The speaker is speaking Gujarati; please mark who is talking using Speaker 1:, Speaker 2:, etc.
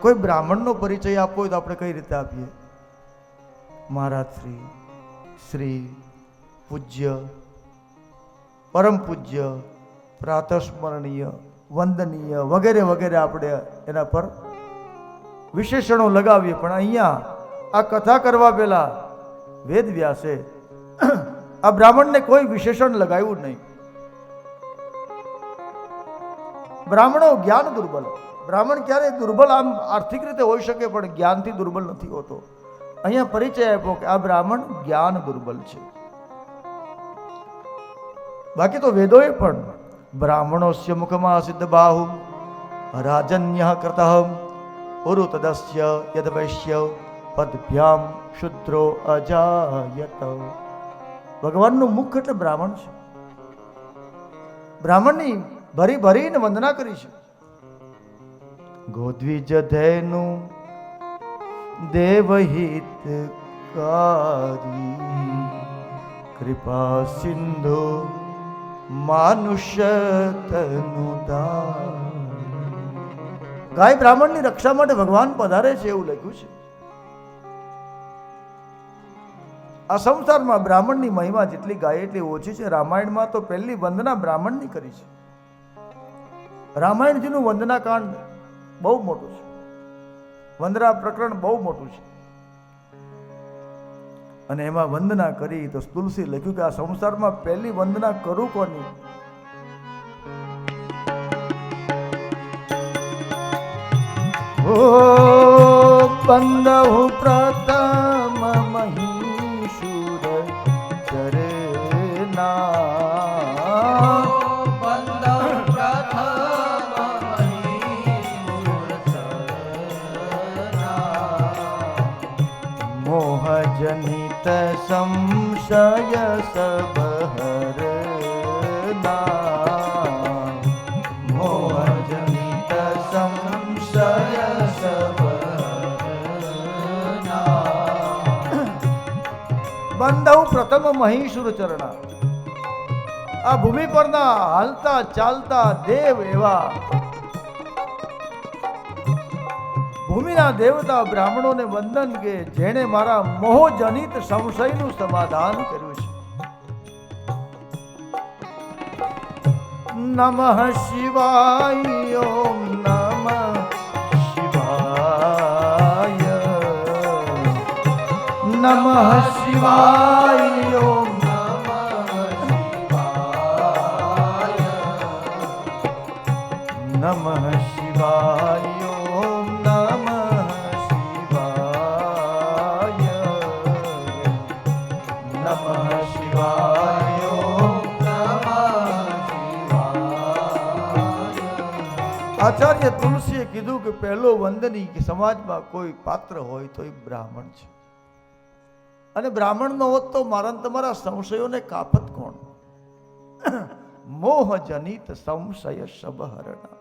Speaker 1: કોઈ બ્રાહ્મણનો પરિચય આપવો હોય તો આપણે કઈ રીતે આપીએ? મહારાજ શ્રી શ્રી, પૂજ્ય, પરમ પૂજ્ય, પ્રાતસ્મરણીય, વંદનીય વગેરે વગેરે આપણે એના પર વિશેષણો લગાવીએ. પણ અહીંયા આ કથા કરવા પહેલા વેદ વ્યાસે આ બ્રાહ્મણને કોઈ વિશેષણ લગાવ્યું નહીં. બ્રાહ્મણો જ્ઞાન દુર્બલ. બ્રાહ્મણ ક્યારેય દુર્બલ આમ આર્થિક રીતે હોઈ શકે, પણ જ્ઞાનથી દુર્બલ નથી હોતો. અહીંયા પરિચય આપ્યો કે આ બ્રાહ્મણ જ્ઞાન દુર્બલ છે. બાકી તો વેદોએ પણ બ્રાહ્મણોસ્ય મુખમાં સિદ્ધ બાહુ, રાજન્ય કૃત ઉરુ તદસ્ય યદ વૈશ્ય પદભ્યામ શુદ્રો અજાયત. ભગવાનનું મુખ એટલે બ્રાહ્મણ છે. બ્રાહ્મણની ભરી ભરીને વંદના કરી છે. ગોદ્વિજ દેવહિત કારી. કૃપા સિંધુ માનુષ્ય ગાય બ્રાહ્મણની રક્ષા માટે ભગવાન પધારે છે એવું લખ્યું છે. આ સંસારમાં બ્રાહ્મણની મહિમા જેટલી ગાય એટલી ઓછી છે. રામાયણમાં તો પહેલી વંદના બ્રાહ્મણની કરી છે. રામાયણજીનું વંદના કાંડ બહુ મોટું છે. વંદના પ્રકરણ બહુ મોટું છે. અને એમાં વંદના કરી તો તુલસી લખ્યું કે આ સંસારમાં પહેલી વંદના કરું કોની? ઓ બંદહુ પ્રથમ મોહજનિત સંશય સબહરના મોહજનિત સંશય બંધવ પ્રથમ મહીશુર ચરણા. આ ભૂમિ પરના હાલતા ચાલતા દેવ એવા. ભૂમિના દેવતા બ્રાહ્મણોને વંદન કે જેણે મારા મોહજનિત સંશયનું સમાધાન કર્યું છે. નમઃ શિવાય, ઓમ નમઃ શિવાય. નમઃ શિવાય, ઓમ નમઃ શિવાય. આચાર્ય તુલસીએ કીધું કે પહેલો વંદની કે સમાજમાં કોઈ પાત્ર હોય તો એ બ્રાહ્મણ છે. અને બ્રાહ્મણ નો હોત તો મારા તમારા સંશયોને કાપત કોણ? મોહ જનિત સંશય સબહરણા